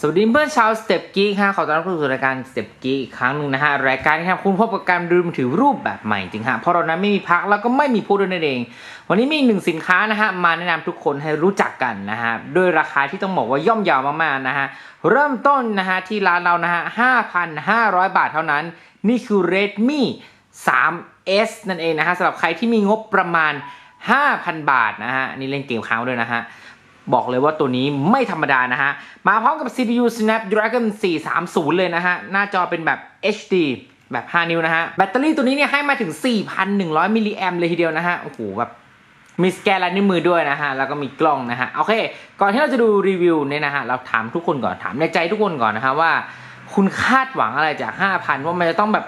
สวัสดีเพื่อนชาว Step Geek ฮะขอต้อนรับเข้าสู่รายการ Step Geek อีกครั้งหนึ่งนะฮะรายการที่ทำคุณพบกับการดูมือถือรูปแบบใหม่จริงฮะเพราะเรานั้นไม่มีพักแล้วก็ไม่มีพูดด้วยนั่นเอง วันนี้มีหนึ่งสินค้านะฮะมาแนะนำทุกคนให้รู้จักกันนะฮะด้วยราคาที่ต้องบอกว่าย่อมเยาวมากๆนะฮะเริ่มต้นนะฮะที่ร้านเรานะฮะ5,500บาทเท่านั้น นี่คือ Redmi 3S นั่นเองนะฮะสำหรับใครที่มีงบประมาณ 5,000 บาทนะฮะนนี่เล่นเกมค้างด้วยนะฮะ บอกเลยว่าตัวนี้ไม่ธรรมดานะฮะ มาพร้อมกับ CPU Snapdragon 430 เลยนะฮะ หน้าจอเป็นแบบ HD แบบ 5 นิ้วนะฮะ แบตเตอรี่ตัวนี้เนี่ยให้มาถึง 4,100 มิลลิแอมเลยทีเดียวนะฮะ โอ้โหแบบมีสแกนลายนิ้วมือด้วยนะฮะ แล้วก็มีกล้องนะฮะ โอเค ก่อนที่เราจะดูรีวิวเนี่ยนะฮะ เราถามทุกคนก่อน ถามในใจทุกคนก่อนนะฮะว่า คุณคาดหวังอะไรจาก 5,000 ว่ามันจะต้องแบบ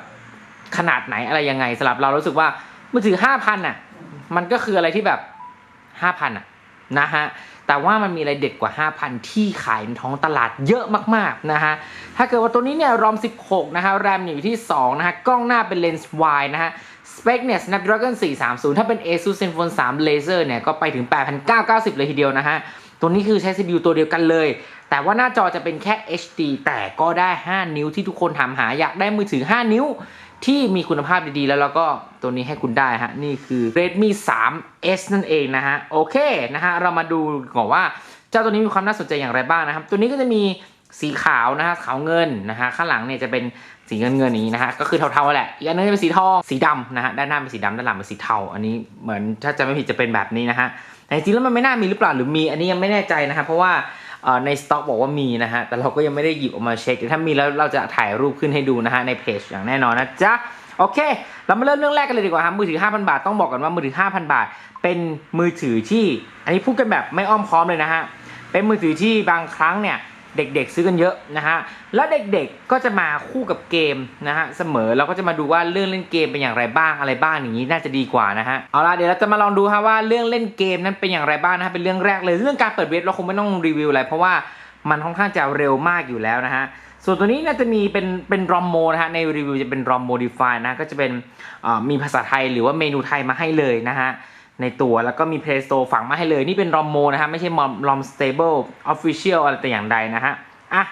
ขนาดไหนอะไรยังไงสำหรับเรารู้สึกว่ามือถือ 5,000อะ มันก็คืออะไรที่แบบ 5,000อะนะฮะ แต่ว่ามันมีอะไรเด็ดกว่า 5,000 ที่ขายในท้องตลาดเยอะมากๆนะฮะ ถ้าเกิดว่าตัวนี้เนี่ยรอม 16 นะฮะ แรมอยู่ที่ 2 นะฮะ กล้องหน้าเป็นเลนส์ wide นะฮะ สเปคเนี่ย Snapdragon 430 ถ้าเป็น ASUS ZenFone 3 Laser เนี่ย ก็ไปถึง 8,990 เลยทีเดียวนะฮะ ตัวนี้คือใช้ CPU ตัวเดียวกันเลย แต่ว่าหน้าจอจะเป็นแค่ HD แต่ก็ได้ 5 นิ้วที่ทุกคนถามหาอยากได้มือถือ 5 นิ้วที่มีคุณภาพดีๆ แล้วเราก็ตัวนี้ให้คุณได้ฮะ นี่คือ Redmi 3S นั่นเองนะฮะ โอเคนะฮะ เรามาดูก่อนว่า เจ้าตัวนี้มีความน่าสนใจอย่างไรบ้างนะครับ ตัวนี้ก็จะมีสีขาวนะฮะขาวเงินนะฮะข้างหลังเนี่ยจะเป็นสีเงินเงินนี้นะฮะก็คือเทาๆแหละอีกอันนึงจะเป็นสีทองสีดำนะฮะด้านหน้าเป็นสีดำด้านหลังเป็นสีเทาอันนี้เหมือนถ้าจะไม่ผิดจะเป็นแบบนี้นะฮะแต่จริงๆแล้วมันไม่น่ามีหรือเปล่าหรือมีอันนี้ยังไม่แน่ใจนะฮะเพราะว่า ในสต็อกบอกว่ามีนะฮะ แต่เราก็ยังไม่ได้หยิบออกมาเช็คแต่ถ้ามีแล้วเราจะถ่ายรูปขึ้นให้ดูนะฮะในเพจอย่างแน่นอนนะจ๊ะโอเค เรามาเริ่มเรื่องแรกกันเลยดีกว่าครับมือถือ 5,000 บาท ต้องบอกกันว่ามือถือ 5,000 บาท เป็นมือถือที่ อันนี้พูดกันแบบไม่อ้อมค้อมเลยนะฮะ เป็นมือถือที่บางครั้งเนี่ย เด็กๆ ซื้อกันเยอะนะฮะแล้วเด็กๆก็จะมาคู่กับเกมนะฮะเสมอเราก็จะมาดูว่าเรื่องเล่นเกมเป็นอย่างไรบ้างอะไรบ้างอย่างนี้น่าจะดีกว่านะฮะเอาล่ะเดี๋ยวเราจะมาลองดูฮะว่าเรื่องเล่นเกมนั้นเป็นอย่างไรบ้างนะฮะเป็นเรื่องแรกเลยเรื่องการเปิดเว็บเราคงไม่ต้องรีวิวอะไรเพราะว่ามันค่อนข้างจะเร็วมากอยู่แล้วนะฮะส่วนตัวนี้น่าจะมีเป็นเป็นรอมโมนะฮะในรีวิวจะเป็นรอมโมดิฟายนะก็จะเป็นมีภาษาไทยหรือว่าเมนูไทยมาให้เลยนะฮะ ในตัวแล้วก็มี Play Store ฝังมาให้เลย นี่เป็นรอมโมนะฮะไม่ใช่มอมรอม stable official อะไรแต่อย่างใดนะฮะอะ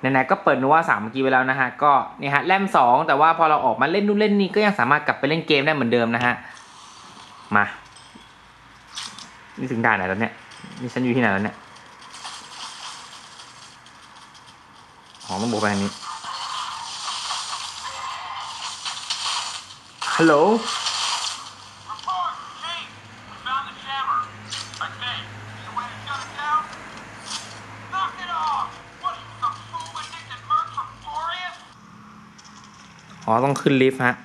ไหนๆก็เปิดนัวสามเมื่อกี้ไปแล้วนะฮะก็เนี่ยฮะแรมสองแต่ว่าพอเราออกมาเล่นนู่นเล่นนี่ก็ยังสามารถกลับไปเล่นเกมได้เหมือนเดิมนะฮะมานี่ถึงด่านไหนแล้วเนี่ยนี่ฉันอยู่ที่ไหนแล้วเนี่ยอ๋อต้องบอกไปทางนี้ฮัลโหล อ๋อ ต้องขึ้นลิฟต์ฮะ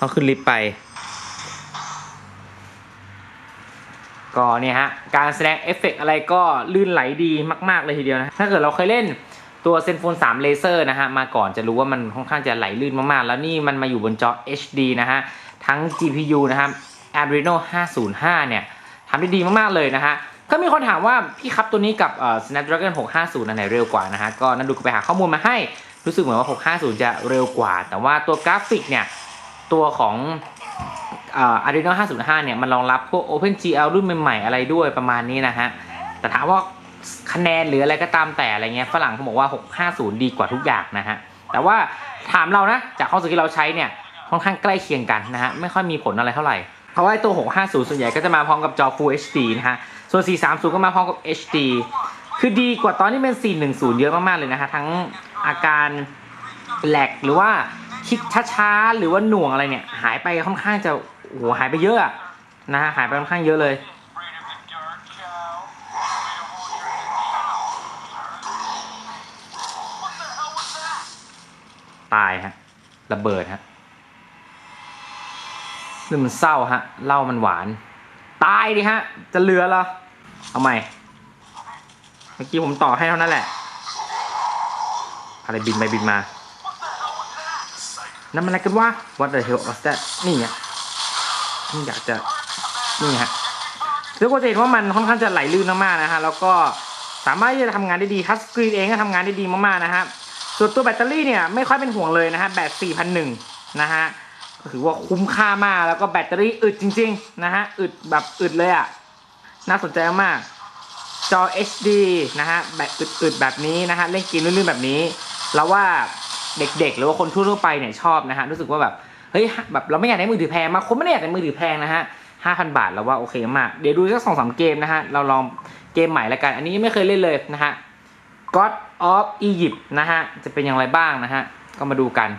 ต้องขึ้นลิฟต์ไป ก็เนี่ยฮะ การแสดงเอฟเฟกต์อะไรก็ลื่นไหลดีมาก ๆ เลยทีเดียวนะ ถ้าเกิดเราเคยเล่นตัวเซนโฟน3 Laser นะฮะ มาก่อนจะรู้ว่ามันค่อนข้างจะไหลลื่นมาก ๆ แล้วนี่มันมาอยู่บนจอ HD นะฮะ ทั้ง GPU นะครับ Adreno 505 เนี่ยทำได้ดีมาก ๆ เลยนะฮะก็มีคนถามว่า พี่ครับตัวนี้กับ Snapdragon 650 อันไหนเร็วกว่านะฮะ ก็นั่นดูไปหาข้อมูลมาให้ รู้สึกเหมือนว่า 650 จะเร็วกว่า แต่ว่าตัวกราฟิกเนี่ย ตัวของอ่อ Adreno 505 เนี่ย มันรองรับพวก OpenGL รุ่นใหม่ๆ อะไรด้วยประมาณนี้นะฮะ แต่ถามว่าคะแนนหรืออะไรก็ตามแต่อะไรเงี้ยฝรั่งเขาบอกว่า 650 ดีกว่าทุกอย่างนะฮะ แต่ว่าถามเรานะ จากข้อมูลที่เราใช้เนี่ยค่อนข้างใกล้เคียงกันนะฮะ ไม่ค่อยมีผลอะไรเท่าไหร่ เพราะว่าตัว 650 ส่วนใหญ่ก็จะมาพร้อมกับจอ Full HD นะฮะ ส่วน 430 ก็มาพร้อมกับ HD คือดีกว่าตอนที่เป็น 410 เยอะมากๆเลยนะฮะ ทั้ง อาการแหลกหรือว่าคลิกช้าๆหรือว่าหน่วงอะไรเนี่ย หายไปค่อนข้างจะโอ้โหหายไปเยอะนะฮะหายไปค่อนข้างเยอะเลย ตายฮะระเบิดฮะเรื่อมันเศร้าฮะเล้ามันหวาน ตายดิฮะ จะเหลือเหรอเอาใหม่เมื่อกี้ผมต่อให้เท่านั้นแหละ อะไรบินไปบินมา นั่นมันอะไรกันวะ What the hell was that นี่ไงนี่อยากจะ นี่ฮะทุกคนจะเห็นว่ามันค่อนข้างจะไหลลื่นมากๆนะฮะ แล้วก็สามารถที่จะทำงานได้ดีทัชสกรีนเองก็ทำงานได้ดีมากๆนะฮะส่วนตัวแบตเตอรี่เนี่ยไม่ค่อยเป็นห่วงเลยนะฮะแบต4,001นะฮะก็ถือว่าคุ้มค่ามากแล้วก็แบตเตอรี่อึดจริงๆนะฮะอึดแบบอึดเลยอะน่าสนใจมากจอ HD นะฮะแบบอึดๆแบบนี้นะฮะเล่นเกมลื่นๆแบบนี้ เราว่าเด็กๆ หรือว่าคนทั่วๆไปเนี่ยชอบนะฮะรู้สึกว่าแบบเฮ้ยแบบเราไม่อยากได้มือถือแพงมาคนไม่ได้อยากได้มือถือแพงนะฮะห้าพันบาทเราว่าโอเคมากเดี๋ยวดูสักสองสามเกมนะฮะเราลองเกมใหม่ละกัน อันนี้ไม่เคยเล่นเลยนะฮะ God of Egypt นะฮะจะเป็นอย่างไรบ้างนะฮะก็มาดูกัน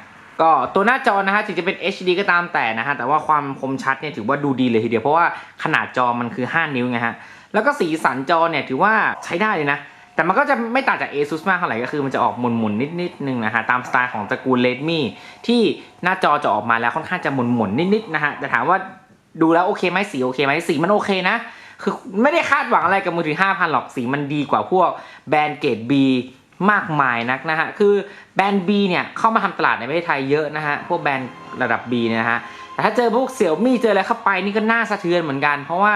ก็ตัวหน้าจอนะฮะถึงจะเป็น HD ก็ตามแต่นะฮะแต่ว่าความคมชัดเนี่ยถือว่าดูดีเลยทีเดียวเพราะว่าขนาดจอมันคือ 5 นิ้วไงฮะแล้วก็สีสันจอเนี่ยถือว่าใช้ได้เลยนะ แต่มันก็จะไม่ต่างจาก ASUS มากเท่าไหร่ก็คือมันจะออกหมุนๆนิดๆนึงนะฮะตามสไตล์ของตระกูล Redmi ที่หน้าจอจะออกมาแล้วค่อนข้างจะหมุนๆนิดๆนะฮะแต่ถามว่าดูแล้วโอเคไหมสีโอเคไหมสีมันโอเคนะ คือไม่ได้คาดหวังอะไรกับมือถือ 5,000 หรอกสีมันดีกว่าพวกแบรนด์เกรด B มากมายนักนะฮะ คือแบรนด์ B เนี่ยเข้ามาทำตลาดในประเทศไทยเยอะนะฮะ พวกแบรนด์ระดับ B เนี่ยนะฮะ แต่ถ้าเจอพวกเสี่ยวมี่เจออะไรเข้าไปนี่ก็น่าสะเทือนเหมือนกัน เพราะว่า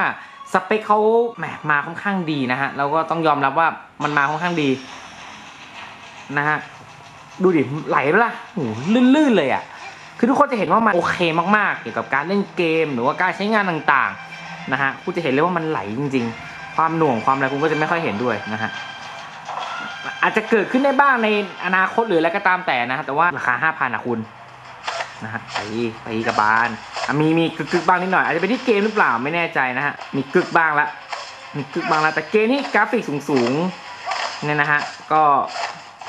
สเปคเขาแหมมาค่อนข้างดีนะฮะเราก็ต้องยอมรับว่ามันมาค่อนข้างดีนะฮะดูดิไหลไปละโอ้หลื่นๆเลยอะ่ะคือทุกคนจะเห็นว่ามันโอเคมากๆ เกี่ยวกับการเล่นเกมหรือว่าการใช้งานต่างๆนะฮะคุณจะเห็นเลยว่ามันไหลจริง ๆ ความหน่วงความอะไรคุณก็จะไม่ค่อยเห็นด้วยนะฮะอาจจะเกิดขึ้นได้บ้างในอนาคตหรืออะไรก็ตามแต่นะฮะแต่ว่าราคาห้าพันอะคุณนะฮะไปไปกระบาล มีมีกึกกึกบ้างนิดหน่อยอาจจะเป็นที่เกมหรือเปล่าไม่แน่ใจนะฮะมีกึกบ้างละมีกึกบ้างละแต่เกมที่กราฟิกสูงสูงๆเนี่ยนะฮะก็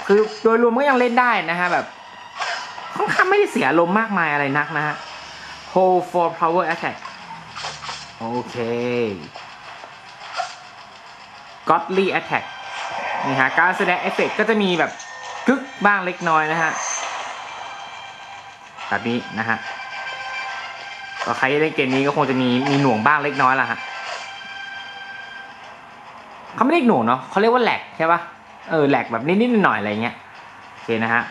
คือโดยรวมก็ยังเล่นได้นะฮะแบบค่อนข้างไม่ได้เสียลมมากมายอะไรนักนะฮะ hold for power attack โอเค godly attack นี่ฮะการแสดงเอฟเฟกต์ก็จะมีแบบกึกบ้างเล็กน้อยนะฮะแบบนี้นะฮะ ใครที่เล่นเกมนี้ก็คงจะมีมีหน่วงบ้างเล็กน้อยละฮะเขาไม่เรียกหน่วงเนาะเขาเรียกว่าแหลกใช่ปะเออแหลกแบบนิดๆหน่อยๆอะไรเงี้ยโอเคนะฮะ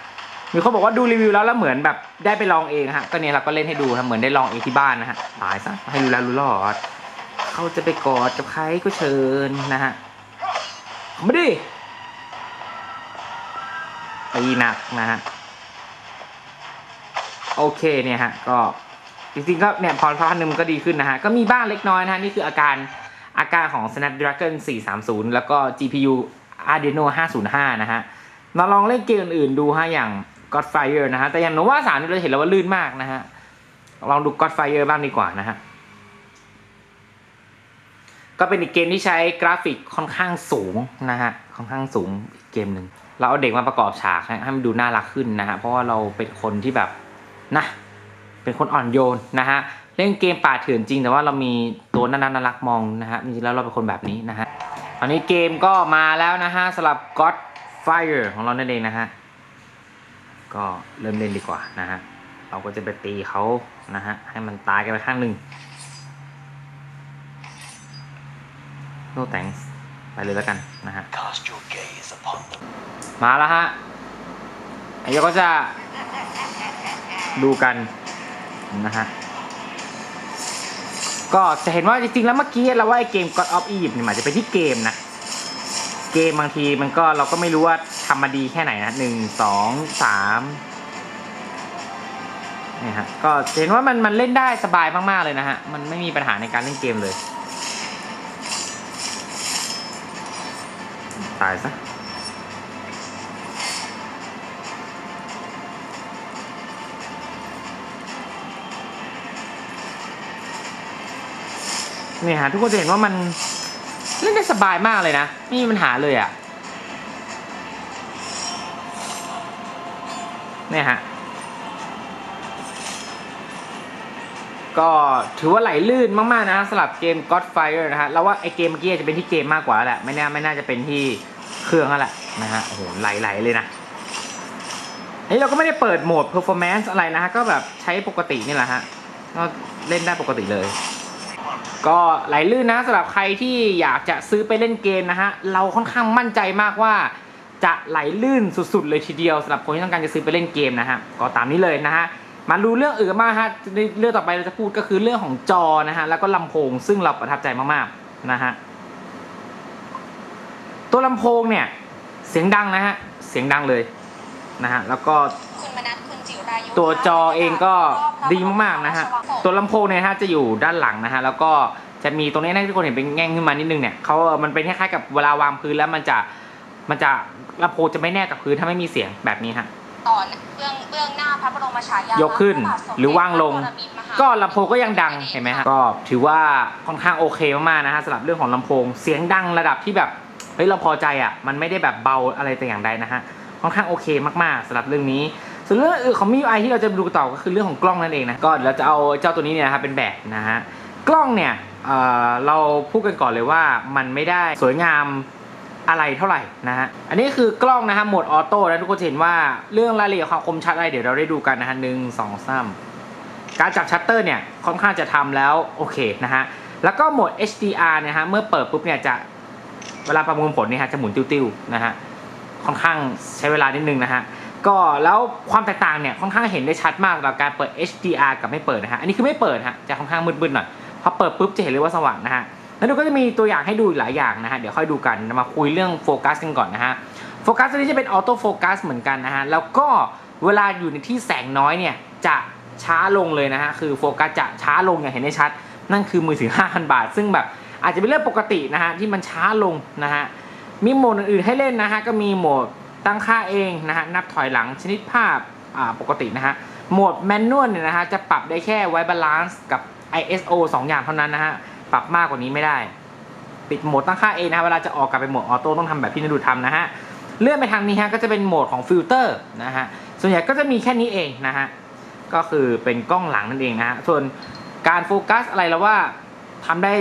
มีคนบอกว่าดูรีวิวแล้วแล้วเหมือนแบบได้ไปลองเองฮะก็เนี่ยเราก็เล่นให้ดูนะเหมือนได้ลองเองที่บ้านนะฮะตายซะให้รู้แล้วรู้รอดเขาจะไปกอดกับใครก็เชิญนะฮะไมาดิตีหนักนะฮะโอเคเนี่ยฮะก็ จริงๆก็เนี่ยพอพักนึ่งมันก็ดีขึ้นนะฮะ ก็มีบ้างเล็กน้อยนะฮะ นี่คืออาการอาการของ Snapdragon 430 แล้วก็ GPU Adreno 505 นะฮะมาลองเล่นเกมอื่นๆดูฮะอย่าง Godfire นะฮะ แต่อย่างโนวา3นี่เราเห็นแล้วว่าลื่นมากนะฮะ ลองดู Godfire บ้างดีกว่านะฮะ ก็เป็นอีกเกมที่ใช้กราฟิกค่อนข้างสูงนะฮะ ค่อนข้างสูงอีกเกมหนึ่งเราเอาเด็กมาประกอบฉากให้ให้มันดูน่ารักขึ้นนะฮะ เพราะว่าเราเป็นคนที่แบบนะ เป็นคนอ่อนโยนนะฮะเล่นเกมป่าเถื่อนจริง แต่ว่าเรามีตัวน่ารักน่ารักมองนะฮะจริงๆแล้วเราเป็นคนแบบนี้นะฮะตอนนี้เกมก็มาแล้วนะฮะสำหรับ God Fire ของเรานั่นเองนะฮะก็เริ่มเล่นดีกว่านะฮะเราก็จะไปตีเขานะฮะให้มันตายกันไปข้างหนึ่ง no thanks ไปเลยแล้วกันนะฮะ Cast your gaze upon the มาแล้วฮะไอ้เดี๋ยวก็จะดูกัน นะฮะ ก็จะเห็นว่าจริงๆแล้วเมื่อกี้เราว่าไอ้เกม God of Egypt เนี่ยมันอาจจะเป็นที่เกมนะ เกมบางทีมันก็เราก็ไม่รู้ว่าทำมาดีแค่ไหนนะหนึ่งสองสามนี่ฮะก็เห็นว่ามันมันเล่นได้สบายมากๆเลยนะฮะ มันไม่มีปัญหาในการเล่นเกมเลย ตายซะ เนี่ยฮะทุกคนจะเห็นว่ามันเล่นได้สบายมากเลยนะไม่มีปัญหาเลยอะ่ะเนี่ยฮะก็ถือว่าไหลลื่นมากๆนะสำหรับเกม Godfire นะฮะแล้วว่าไอเกมเมื่อกี้จะเป็นที่เกมมากกว่าแหละไม่น่าไม่น่าจะเป็นที่เครื่องแล้วแหละนะฮะโอ้โหไหลๆเลยนะอันนี้เราก็ไม่ได้เปิดโหมด performance อะไรนะฮะก็แบบใช้ปกตินี่แหละฮะก็เล่นได้ปกติเลย ก็ไหลลื่นนะสำหรับใครที่อยากจะซื้อไปเล่นเกมนะฮะเราค่อนข้างมั่นใจมากว่าจะไหลลื่นสุดๆ เลยทีเดียวสำหรับคนที่ต้องการจะซื้อไปเล่นเกมนะฮะก็ตามนี้เลยนะฮะมาดูเรื่องอื่นกันมางฮะในเรื่องต่อไปเราจะพูดก็คือเรื่องของจอนะฮะแล้วก็ลำโพงซึ่งเราประทับใจมากๆนะฮะตัวลำโพงเนี่ยเสียงดังนะฮะเสียงดังเลยนะฮะแล้วก็คุณมนัสคุณจิรายุตัวจอเองก็ดีมากๆนะฮะ ตัวลำโพงเนี่ยนะฮะจะอยู่ด้านหลังนะฮะแล้วก็จะมีตรงนี้นะที่ทุกคนเห็นเป็นแง่งขึ้นมานิดนึงเนี่ยเขามันเป็นคล้ายๆกับเวลาวางพื้นแล้วมันจะมันจะลำโพงจะไม่แนบกับพื้นถ้าไม่มีเสียงแบบนี้ฮะตอนเบื้องเบื้องหน้าพระบรมฉายายยกขึ้นพระบาทสมเด็จหรือว่างลงพระปรมินทรมหาก็ลำโพงก็ยังดังเห็นไหมฮะก็ถือว่าค่อนข้างโอเคมากๆนะฮะสำหรับเรื่องของลำโพง เสียงดังระดับที่แบบเฮ้ยเราพอใจอะมันไม่ได้แบบเบาอะไรแต่อย่างใดนะฮะค่อนข้างโอเคมากๆสำหรับเรื่องนี้ ส่วนเรื่องอื่นของ MIUI ที่เราจะดูต่อก็คือเรื่องของกล้องนั่นเองนะก็เดี๋ยวเราจะเอาเจ้าตัวนี้เนี่ยนะครับเป็นแบบนะฮะกล้องเนี่ยเเราพูดกันก่อนเลยว่ามันไม่ได้สวยงามอะไรเท่าไหร่นะฮะ อันนี้คือกล้องนะฮะโหมดออโต้นะทุกคนจะเห็นว่าเรื่องรายละเอียดความคมชัดอะไรเดี๋ยวเราได้ดูกันนะฮะหนึ่งสองสามการจับชัตเตอร์เนี่ยค่อนข้างจะทำแล้วโอเคนะฮะ แล้วก็โหมด HDR เนะฮะเมื่อเปิดปุ๊บเนี่ยจะเวลาประมวลผลเนี่ยฮะจะหมุนติ้วๆนะฮะค่อนข้างใช้เวลานิดนึงนะฮะ ก็แล้วความแตกต่างเนี่ยค่อนข้างเห็นได้ชัดมากสำหรับการเปิด HDR กับไม่เปิดนะฮะอันนี้คือไม่เปิดฮะจะค่อนข้างมืดๆหน่อยพอเปิดปุ๊บจะเห็นเลยว่าสว่างนะฮะแล้วดูก็จะมีตัวอย่างให้ดูหลายอย่างนะฮะเดี๋ยวค่อยดูกันมาคุยเรื่องโฟกัสกันก่อนนะฮะโฟกัสตัวนี้จะเป็นออโต้โฟกัสเหมือนกันนะฮะแล้วก็เวลาอยู่ในที่แสงน้อยเนี่ยจะช้าลงเลยนะฮะคือโฟกัสจะช้าลงอย่างเห็นได้ชัด นั่นคือมือถือ 5,000 บาท ซึ่งแบบอาจจะเป็นเรื่องปกตินะฮะที่มันช้าลงนะฮะมีโหมดอื่นๆให้เล่นนะฮะก็มีโหมด ตั้งค่าเองนะฮะนับถอยหลังชนิดภาพปกตินะฮะโหมดแมนนวลเนี่ยนะฮะจะปรับได้แค่ไว้บาลานซ์กับ ISO 2 อย่างเท่านั้นนะฮะปรับมากกว่านี้ไม่ได้ ปิดโหมดตั้งค่าเองนะฮะเวลาจะออกกลับไปโหมดออโต้ต้องทำแบบที่นดูทำนะฮะเลื่อนไปทางนี้ฮะก็จะเป็นโหมดของฟิลเตอร์นะฮะส่วนใหญ่ก็จะมีแค่นี้เองนะฮะก็คือเป็นกล้องหลังนั่นเองนะฮะส่วนการโฟกัสอะไรแล้วว่าทำได้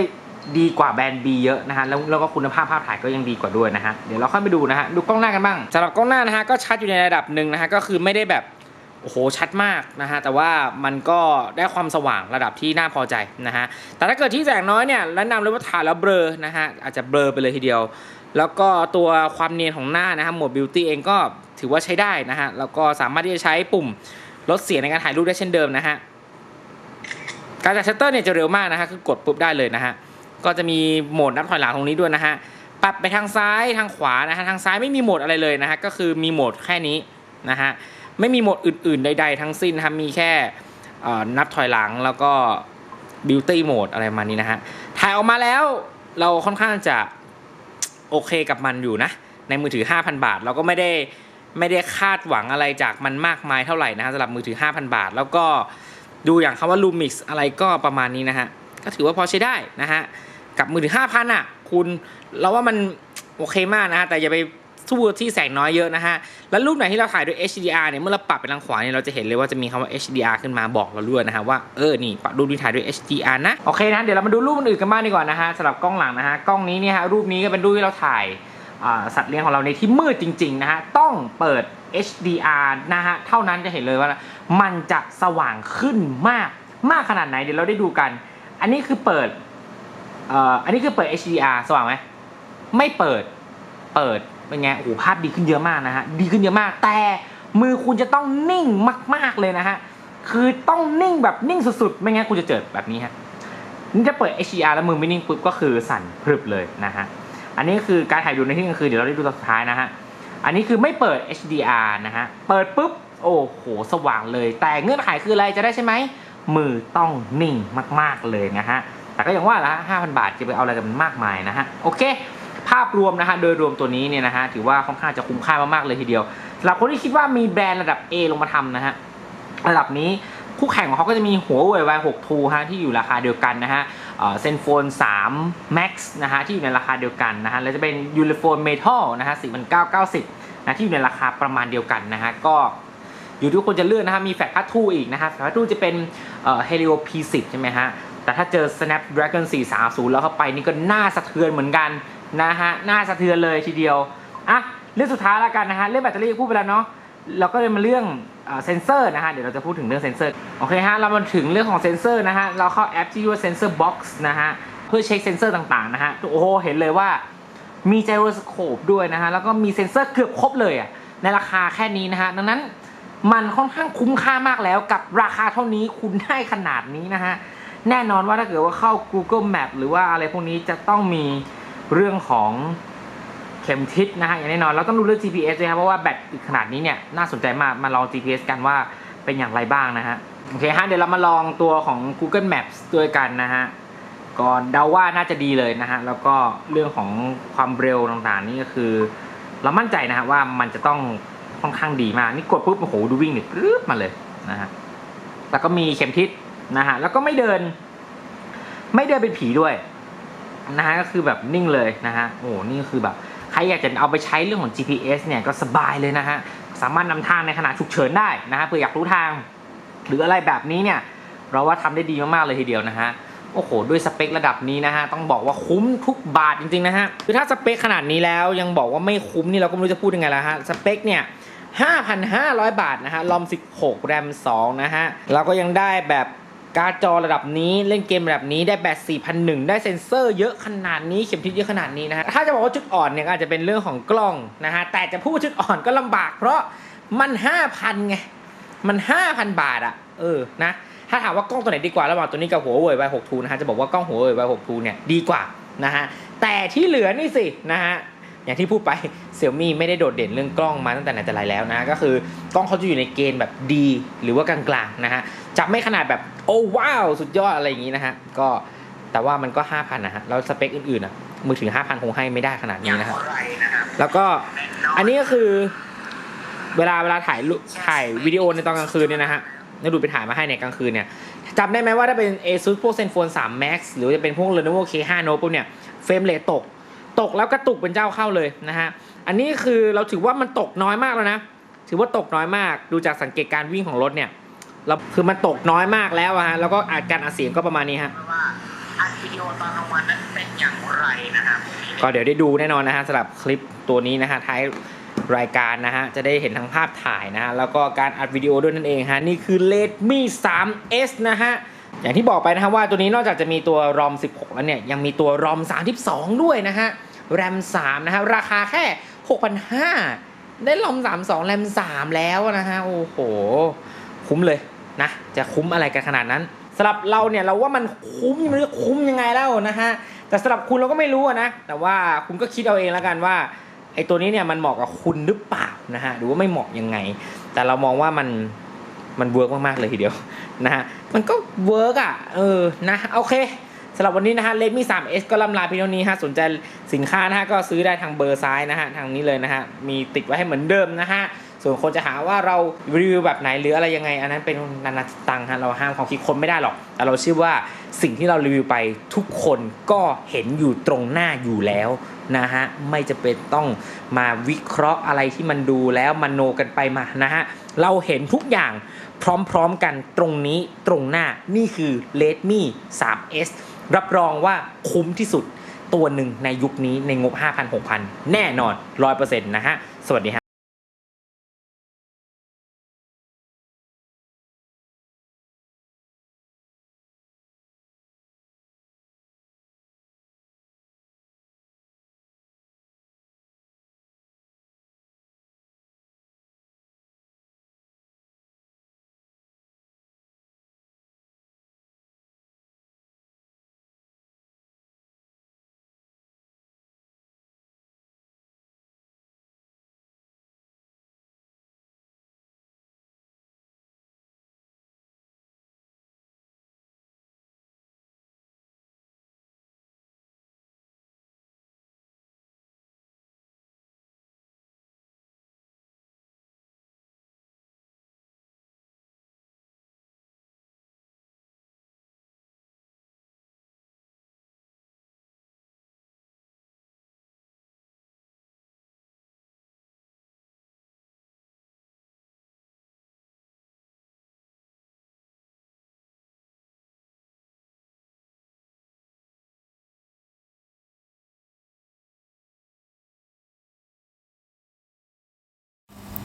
ดีกว่าแบรนด์ B เยอะนะฮะแล้วแล้วก็คุณภาพภาพถ่ายก็ยังดีกว่าด้วยนะฮะเดี๋ยวเราค่อยไปดูนะฮะดูกล้องหน้ากันบ้างสำหรับกล้องหน้านะฮะก็ชัดอยู่ในระดับหนึ่งนะฮะก็คือไม่ได้แบบโอ้โหชัดมากนะฮะแต่ว่ามันก็ได้ความสว่างระดับที่น่าพอใจนะฮะแต่ถ้าเกิดที่แสงน้อยเนี่ยแนะนำเลยว่าถ่ายแล้วเบลอนะฮะอาจจะเบลอไปเลยทีเดียว แล้วก็ตัวความเนียนของหน้านะฮะโหมดบิวตี้เองก็ถือว่าใช้ได้นะฮะแล้วก็สามารถที่จะใช้ปุ่มลดเสียงในการถ่ายรูปได้เช่นเดิมนะฮะการจัดชัตเตอร์เนี่ยจะเร็วมากนะฮะคือกดปุ๊บได้เลยนะฮะ ก็จะมีโหมดนับถอยหลังตรงนี้ด้วยนะฮะปรับไปทางซ้ายทางขวานะฮะทางซ้ายไม่มีโหมดอะไรเลยนะฮะก็คือมีโหมดแค่นี้นะฮะไม่มีโหมดอื่นๆใด ๆ ทั้งสิ้นนะครับมีแค่อนับถอยหลังแล้วก็บิวตี้โหมดอะไรมานี้นะฮะถ่ายออกมาแล้วเราค่อนข้างจะโอเคกับมันอยู่นะ ในมือถือ 5,000 บาท เราก็ไม่ได้ไม่ได้คาดหวังอะไรจากมันมากมายเท่าไหร่นะฮะสำหรับมือถือ 5,000 บาท แล้วก็ดูอย่างคำว่า Lumix อะไรก็ประมาณนี้นะฮะก็ถือว่าพอใช้ได้นะฮะ กับมือถือ5,000อะ คุณเราว่ามันโอเคมากนะฮะแต่อย่าไปสู้ที่แสงน้อยเยอะนะฮะ แล้วรูปไหนที่เราถ่ายด้วย HDR เนี่ย เมื่อเราปรับไปทางขวาเนี่ย เราจะเห็นเลยว่าจะมีคำว่า HDR ขึ้นมาบอกเราด้วยนะฮะว่า เออ นี่ปรับรูปนี้ถ่ายด้วย HDR นะ โอเคนะ เดี๋ยวเรามาดูรูปอื่นกันบ้างดีกว่านะฮะสำหรับกล้องหลังนะฮะ กล้องนี้เนี่ยฮะ รูปนี้ก็เป็นรูปที่เราถ่ายสัตว์เลี้ยงของเราในที่มืดจริง ๆ นะฮะ ต้องเปิด HDR นะฮะ เท่านั้นจะเห็นเลยว่า มันจะสว่างขึ้นมาก มากขนาดไหน เดี๋ยวเราได้ดูกัน อันนี้คือเปิด เอ่ออันนี้คือเปิด HDR สว่างไหมไม่เปิดเปิดเป็นไงโอ้โหภาพดีขึ้นเยอะมากนะฮะดีขึ้นเยอะมาก แต่มือคุณจะต้องนิ่งมาก ๆเลยนะฮะคือต้องนิ่งแบบนิ่งสุดๆ ไม่งั้นคุณจะเจอแบบนี้ฮะนี่จะเปิด HDR แล้วมือไม่นิ่งปุ๊บก็คือสั่นพรึบเลยนะฮะอันนี้คือการถ่ายดูในที่กลางคืนเดี๋ยวเราได้ดูตอนสุดท้ายนะฮะอันนี้คือไม่เปิด HDR นะฮะเปิดปุ๊บโอ้โหสว่างเลย แต่เงื่อนไขคืออะไรจะได้ใช่ไหมมือต้องนิ่งมาก ๆเลยนะฮะ แต่ก็อย่างว่าละห้าพันบาทจะไปเอาอะไรกันมากมายนะฮะโอเค ภาพรวมนะฮะโดยรวมตัวนี้เนี่ยนะฮะถือว่าค่อนข้างจะคุ้มค่ามากๆเลยทีเดียวสำหรับคนที่คิดว่ามีแบรนด์ระดับ A ลงมาทำนะฮะระดับนี้คู่แข่งของเขาก็จะมีหัวเว่ย Y 6 Two ฮะที่อยู่ราคาเดียวกันนะฮะเซนโฟน3 Max นะฮะที่อยู่ในราคาเดียวกันนะฮะแล้วจะเป็นยูนิโฟนเมทัลนะฮะ4,990นะที่อยู่ในราคาประมาณเดียวกันนะฮะก็อยู่ที่คนจะเลือกนะฮะมีแฟลชพัททูอีกนะฮะแฟลชพัททูจะเป็นเอ่อ Helio P10 ใช่ไหมฮะ แต่ถ้าเจอ Snapdragon 430 แล้วเข้าไปนี่ก็น่าสะเทือนเหมือนกันนะฮะน่าสะเทือนเลยทีเดียวอะเรื่องสุดท้ายแล้วกันนะฮะเรื่องแบตเตอรี่พูดไปแล้วเนาะเราก็เลยมาเรื่องเซนเซอร์นะฮะเดี๋ยวเราจะพูดถึงเรื่องเซนเซอร์โอเคฮะเรามาถึงเรื่องของเซนเซอร์นะฮะเราเข้าแอปที่ชื่อว่า Sensor Box นะฮะเพื่อเช็คเซนเซอร์ต่างๆนะฮะโอ้โหเห็นเลยว่ามีไจโรสโคปด้วยนะฮะแล้วก็มีเซนเซอร์เกือบครบเลยอะในราคาแค่นี้นะฮะดังนั้นมันค่อนข้างคุ้มค่ามากแล้วกับราคาเท่านี้คุณได้ขนาดนี้นะฮะ แน่นอนว่าถ้าเกิดว่าเข้า Google Map หรือว่าอะไรพวกนี้จะต้องมีเรื่องของเข็มทิศนะฮะอย่างแน่นอนเราต้องดูเรื่อง GPS ด้วยครับเพราะว่าแบตอีกขนาดนี้เนี่ยน่าสนใจมากมาลอง GPS กันว่าเป็นอย่างไรบ้างนะฮะโอเคฮะเดี๋ยวเรามาลองตัวของ Google Maps ด้วยกันนะฮะก็เดาว่าน่าจะดีเลยนะฮะแล้วก็เรื่องของความเร็วต่างๆนี่ก็คือ เรามั่นใจนะฮะว่ามันจะต้องค่อนข้างดีมากนี่กดปุ๊บโอ้โหดูวิ่งเนี่ยปึ๊บมาเลยนะฮะแล้วก็มีเข็มทิศ นะฮะแล้วก็ไม่เดิน ไม่เดินเป็นผีด้วยนะฮะก็คือแบบนิ่งเลยนะฮะโอ้โหนี่คือแบบใครอยากจะเอาไปใช้เรื่องของ GPS เนี่ยก็สบายเลยนะฮะสามารถนำทางในขณะฉุกเฉินได้นะฮะเพื่ออยากรู้ทาง หรืออะไรแบบนี้เนี่ย เราว่าทำได้ดีมากๆเลยทีเดียวนะฮะโอ้โห ด้วยสเปคระดับนี้นะฮะ ต้องบอกว่าคุ้มทุกบาทจริงๆนะฮะ คือถ้าสเปคขนาดนี้แล้วยังบอกว่าไม่คุ้มนี่เราก็ไม่รู้จะพูดยังไงแล้วฮะ สเปคเนี่ย 5,500 บาทนะฮะ ลอม 16 แรม 2 นะฮะ เราก็ยังได้แบบ การ์ดจอระดับนี้เล่นเกมระดับนี้ได้แบต4,001 ได้เซ็นเซอร์เยอะขนาดนี้เข็มทิศเยอะขนาดนี้นะฮะถ้าจะบอกว่าจุดอ่อนเนี่ยอาจจะเป็นเรื่องของกล้องนะฮะแต่จะพูดจุดอ่อนก็ลำบาก เพราะมัน 5,000ไงมัน 5,000 บาทอะเออนะถ้าถามว่ากล้องตัวไหนดีกว่าระหว่างตัวนี้กับหัวเว่ย Y6 2นะฮะจะบอกว่ากล้องหัวเว่ย Y6 2เนี่ยดีกว่านะฮะแต่ที่เหลือนี่สินะฮะอย่างที่พูดไปเซี่ยมี่ไม่ได้โดดเด่นเรื่องกล้องมาตั้งแต่ไหนแต่ไรแล้วนะก็คือกล้องเขาจะอยู่ในเกณฑ์แบบดีหรือว่ากลางๆนะฮะจะไม่ขนาดแบบ อ้ว้าว สุดยอดอะไรอย่างนี้นะฮะ ก็แต่ว่ามันก็5,000นะฮะ แล้วสเปคอื่นๆอะมือถือ5,000คงให้ไม่ได้ขนาดนี้นะครับไรนะครับ แล้วก็อันนี้ก็คือ เวลาเวลาถ่ายรูปถ่ายวิดีโอในตอนกลางคืนเนี่ยนะฮะนดูไปถ่ายมาให้ในกลางคืนเนี่ยจำได้ไหมว่าถ้าเป็น ASUS พวก Zenfone 3 Max หรือว่าจะเป็นพวก Lenovo K5 Note พวกเนี่ยเฟรมเรทตก ตกแล้วกระตุกเป็นเจ้าเข้าเลยนะฮะ อันนี้คือเราถือว่ามันตกน้อยมากแล้วนะ ถือว่าตกน้อยมาก ดูจากสังเกตการวิ่งของรถเนี่ย เราคือมันตกน้อยมากแล้วอะฮะแล้วก็อาการอัดเสียงก็ประมาณนี้ฮะว่าอัดวิดีโอตอนกลางวันนั้นเป็นอย่างไรนะครับก็เดี๋ยวได้ดูแน่นอนนะฮะสำหรับคลิปตัวนี้นะฮะท้ายรายการนะฮะ จะได้เห็นทั้งภาพถ่ายนะฮะ แล้วก็การอัดวิดีโอด้วยนั่นเองฮะ นี่คือ Redmi 3S นะฮะ อย่างที่บอกไปนะฮะว่าตัวนี้นอกจากจะมีตัว ROM 16 แล้วเนี่ย ยังมีตัว ROM 32 ด้วยนะฮะ RAM 3 นะฮะ ราคาแค่ 6,500 ได้ ROM 32 RAM 3 แล้วนะฮะ โอ้โห คุ้มเลย นะจะคุ้มอะไรกันขนาดนั้นสำหรับเราเนี่ยเราว่ามันคุ้มมันจะคุ้มยังไงแล้วนะฮะแต่สำหรับคุณเราก็ไม่รู้นะแต่ว่าคุณก็คิดเอาเองแล้วกันว่าไอ้ตัวนี้เนี่ยมันเหมาะกับคุณหรือเปล่านะฮะหรือว่าไม่เหมาะยังไง แต่เรามองว่ามันมันเวิร์กมากๆเลยทีเดียวนะฮะมันก็เวิร์กอะเออนะโอเคสำหรับวันนี้นะฮะ Redmi 3S ก็ล่ำลาพียงเท่านี้ฮะสนใจสินค้านะฮะก็ซื้อได้ทางเบอร์ซ้ายนะฮะทางนี้เลยนะฮะมีติดไว้ให้เหมือนเดิมนะฮะ ส่วนคนจะหาว่าเรารีวิวแบบไหนหรืออะไรยังไง อันนั้นเป็นนานาตังฮะเราห้ามความคิดคนไม่ได้หรอก แต่เราเชื่อว่าสิ่งที่เรารีวิวไปทุกคนก็เห็นอยู่ตรงหน้าอยู่แล้วนะฮะไม่จะเป็นต้องมาวิเคราะห์อะไรที่มันดูแล้วมโนกันไปมานะฮะเราเห็นทุกอย่างพร้อมๆกันตรงนี้ตรงหน้านี่คือ Redmi 3S รับรองว่าคุ้มที่สุดตัวหนึ่งในยุคนี้ในงบ 5,000-6,000 แน่นอน 100%นะฮะ สวัสดีฮะ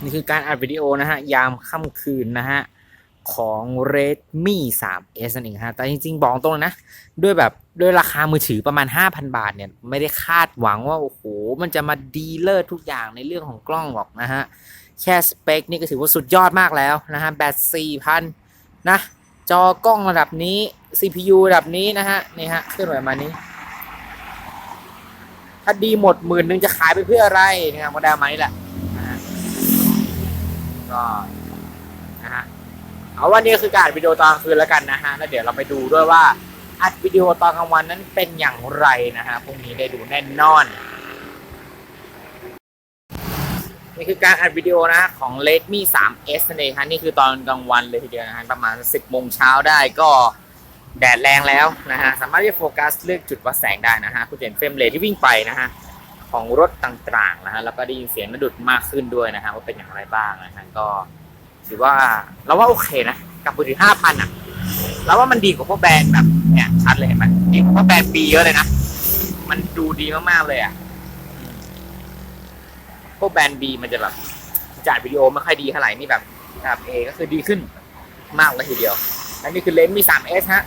นี่คือการอัดวิดีโอนะฮะ ยามค่ำคืนนะฮะ ของ Redmi 3S นั่นเองฮะ แต่จริงๆ บอกตรงนะ ด้วยแบบด้วยราคามือถือประมาณ 5,000 บาทเนี่ย ไม่ได้คาดหวังว่า โอ้โห มันจะมาดีเลิศทุกอย่างในเรื่องของกล้องหรอกนะฮะ แค่สเปคนี่ก็ถือว่าสุดยอดมากแล้วนะฮะ แบต 4,000 นะ จอกล้องระดับนี้ CPU ระดับนี้นะฮะ นี่ฮะเคลื่อนไหวมานี้ถ้าดีหมดหมื่นหนึ่งจะขายไปเพื่ออะไรนะครับก็ได้มานี่แหละ ก็นะฮะเอาวันนี้คือการวิดีโอตอนคืนแล้วกันนะฮะแล้วเดี๋ยวเราไปดูด้วยว่าอัดวิดีโอตอนกลางวันนั้นเป็นอย่างไรนะฮะพรุ่งนี้ได้ดูแน่นอน นี่คือการอัดวิดีโอนะฮะของ Redmi 3S นั่นเองฮะนี่คือตอนกลางวันเลยทีเดียวนะฮะประมาณ 10โมงเช้าได้ก็แดดแรงแล้วนะฮะสามารถที่จะโฟกัสเลือกจุดวัดแสงได้นะฮะคุณเห็นเฟรมเรทที่วิ่งไปนะฮะ ของรถต่างๆนะฮะแล้วก็ได้ยินเสียงนัดุดมากขึ้นด้วยนะฮะว่าเป็นอย่างไรบ้างนะฮะก็ถือว่าเราว่าโอเคนะกับมือถือ5,000อะเราว่ามันดีกว่าพวกแบรนด์แบบเนี่ยชัดเลยเห็นไหมดีกว่าพวกแบรนด์ B เยอะเลยนะมันดูดีมากๆเลยอะพวกแบรนด์ B มันจะแบบจ่ายวิดีโอไม่ค่อยดีเท่าไหร่นี่แบบแบบ A ก็คือดีขึ้นมากเลยทีเดียวและนี่คือเลนส์มี 3S ฮะ